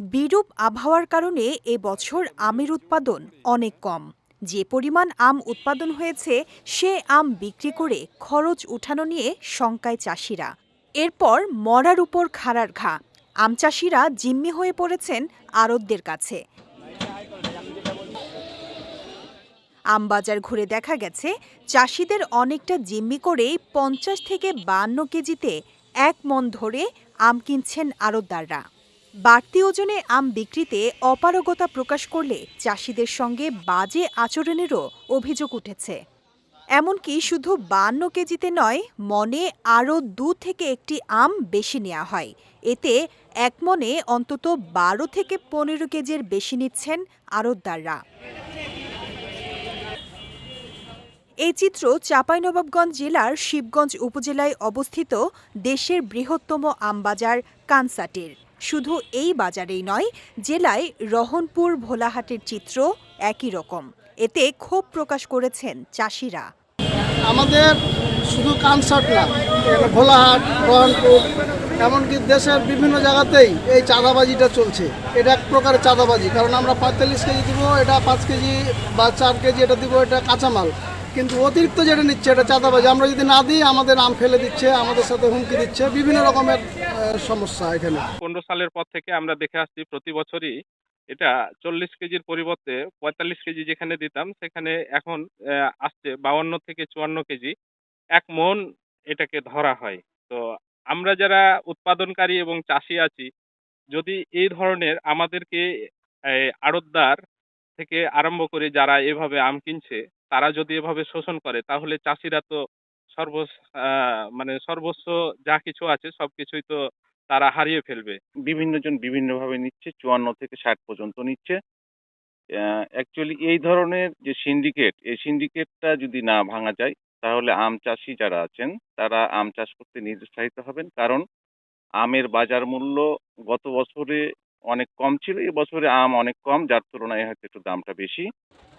বিরূপ আবহাওয়ার কারণে এ বছর আমের উৎপাদন অনেক কম। যে পরিমাণ আম উৎপাদন হয়েছে, সে আম বিক্রি করে খরচ উঠানো নিয়ে শঙ্কায় চাষিরা। এরপর মরার উপর খাড়ার ঘা। আম চাষিরা জিম্মি হয়ে পড়েছেন আড়তদের কাছে। আম বাজার ঘুরে দেখা গেছে, চাষিদের অনেকটা জিম্মি করেই পঞ্চাশ থেকে বান্ন কেজিতে এক মন ধরে আম কিনছেন আড়তদাররা বাড়তি ওজনে আম বিক্রিতে অপারগতা প্রকাশ করলে চাষিদের সঙ্গে বাজে আচরণেরও অভিযোগ উঠেছে। এমনকি শুধু বান্ন কেজিতে নয়, মনে আরও দু থেকে একটি আম বেশি নেওয়া হয়। এতে এক মনে অন্তত বারো থেকে পনেরো কেজির বেশি নিচ্ছেন আড়তদাররা। এই চিত্র চাঁপাইনবাবগঞ্জ জেলার শিবগঞ্জ উপজেলায় অবস্থিত দেশের বৃহত্তম আমবাজার কানসাটের। শুধু এই বাজারেই নয়, জেলায় রহনপুর ভোলাহাটের চিত্র একই রকম। এতে ক্ষোভ প্রকাশ করেছেন চাষিরা। আমাদের শুধু কানসার্ট না ভোলাহাট, রহনপুর, এমনকি দেশের বিভিন্ন জায়গাতেই এই চাঁদাবাজিটা চলছে। এটা এক প্রকারের চাঁদাবাজি, কারণ আমরা পঁয়তাল্লিশ কেজি দিব, এটা পাঁচ কেজি বা চার কেজি এটা দিব, এটা কাঁচামাল। কিন্তু অতিরিক্ত যেটা নিচ্ছে, এটা চাঁদাবাজি। আমরা যদি না দিই, আমাদের আম ফেলে দিচ্ছে, আমাদের সাথে হুমকি দিচ্ছে, বিভিন্ন রকমের সমস্যা এখানে। পনেরো সালের পর থেকে আমরা দেখে আসছি, প্রতি বছরই এটা চল্লিশ কেজির পরিবর্তে পঁয়তাল্লিশ কেজি যেখানে দিতাম, সেখানে এখন আসছে বাউন্ন থেকে চুয়ান্ন কেজি। এক মন এটাকে ধরা হয়। তো আমরা যারা উৎপাদনকারী এবং চাষি আছি, যদি এই ধরনের আমাদেরকে আড়তদার থেকে আরম্ভ করে যারা এভাবে আম কিনছে, তারা যদি এভাবে শোষণ করে, তাহলে চাষিরা তো সর্ব মানে সর্বস্ব যা কিছু আছে, সবকিছুই তো তারা হারিয়ে ফেলবে। বিভিন্ন জন বিভিন্নভাবে নিচ্ছে, চুয়ান্ন থেকে ষাট পর্যন্ত নিচ্ছে। অ্যাকচুয়ালি এই ধরনের যে সিন্ডিকেট এই সিন্ডিকেটটা যদি না ভাঙা যায়, তাহলে আম চাষি যারা আছেন, তারা আম চাষ করতে নিরুৎসাহিত হবেন। কারণ, আমের বাজার মূল্য গত বছরে অনেক কম ছিল, এই বছরে আম অনেক কম, যার তুলনায় হয়তো একটু দামটা বেশি।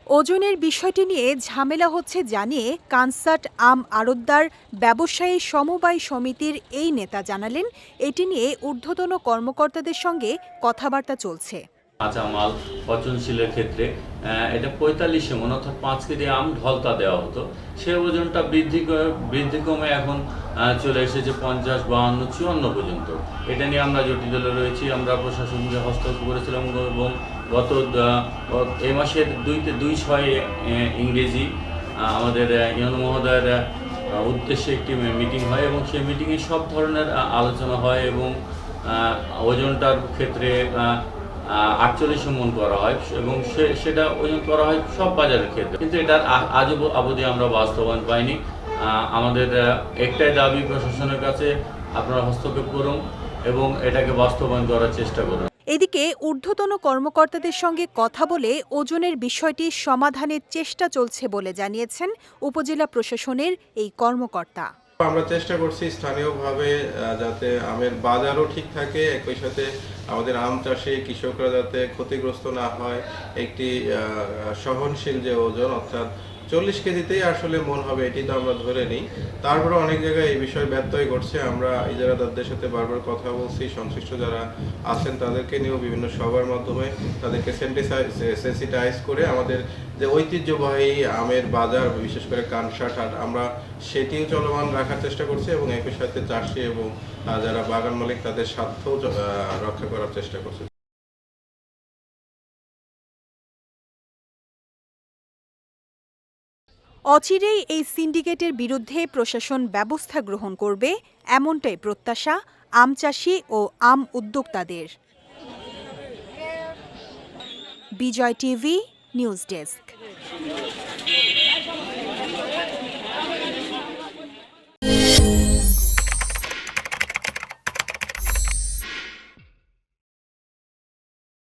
ওজনের বিষয়টি নিয়ে ঝামেলা হচ্ছে জানিয়ে কানসার্ট আম আড়তদার ব্যবসায়ী সমবায় সমিতির এই নেতা জানালেন, এটি নিয়ে ঊর্ধ্বতন কর্মকর্তাদের সঙ্গে কথাবার্তা চলছে। কাঁচামাল, পচনশীলের ক্ষেত্রে এটা পঁয়তাল্লিশে মন অর্থাৎ পাঁচ কেজি আম ঢলতা দেওয়া হতো। সে ওজনটা বৃদ্ধি বৃদ্ধি কমে এখন চলে এসেছে পঞ্চাশ, বাহান্ন, চুয়ান্ন পর্যন্ত। এটা নিয়ে আমরা জটিলে রয়েছি, আমরা প্রশাসনকে হস্তক্ষেপ করেছিলাম এবং গত এ মাসের দুইতে দুই ছয় ইংরেজি আমাদের ইয়ন মহোদয়ের উদ্দেশ্যে একটি মিটিং হয়, এবং সেই মিটিংয়ে সব ধরনের আলোচনা হয়, এবং ওজনটার ক্ষেত্রে আটচল্লিশ মন করা হয়, এবং সেটা ওজন করা হয় সব বাজারের ক্ষেত্রে। কিন্তু এটা আজও অবধি আমরা বাস্তবায়ন পাইনি। আমাদের একটাই দাবি প্রশাসনের কাছে, আপনারা হস্তক্ষেপ করুন এবং এটাকে বাস্তবায়ন করার চেষ্টা করুন। এদিকে ঊর্ধ্বতন কর্মকর্তাদের সঙ্গে কথা বলে ওজনের বিষয়টি সমাধানের চেষ্টা চলছে বলে জানিয়েছেন উপজেলা প্রশাসনের এই কর্মকর্তা। আমরা চেষ্টা করছি স্থানীয়ভাবে যাতে আমের বাজারও ঠিক থাকে, একই সাথে আমাদের আম চাষে, কৃষকরা যাতে ক্ষতিগ্রস্ত না হয়, একটি সহনশীল যে ওজন, অর্থাৎ চল্লিশ কেজিতেই আসলে মন হবে, এটি তো আমরা ধরে নিই। তারপরে অনেক জায়গায় এই বিষয়ে ব্যত্যয় ঘটছে। আমরা ইজারাদারদের সাথে বারবার কথা বলছি। সংশ্লিষ্ট যারা আছেন তাদেরকে নিয়েও বিভিন্ন সভার মাধ্যমে তাদেরকে সেন্সিটাইজ করে আমাদের যে ঐতিহ্যবাহী আমের বাজার, বিশেষ করে কানসাট হাট আমরা সেটিও চলমান রাখার চেষ্টা করছি এবং একই সাথে চাষি এবং যারা বাগান মালিক তাদের স্বার্থও রক্ষা করার চেষ্টা করছি। অচিরেই এই সিন্ডিকেটের বিরুদ্ধে প্রশাসন ব্যবস্থা গ্রহণ করবে এমনটাই প্রত্যাশা আম চাষি ও আম উদ্যোক্তাদের। Bijoy TV, news desk.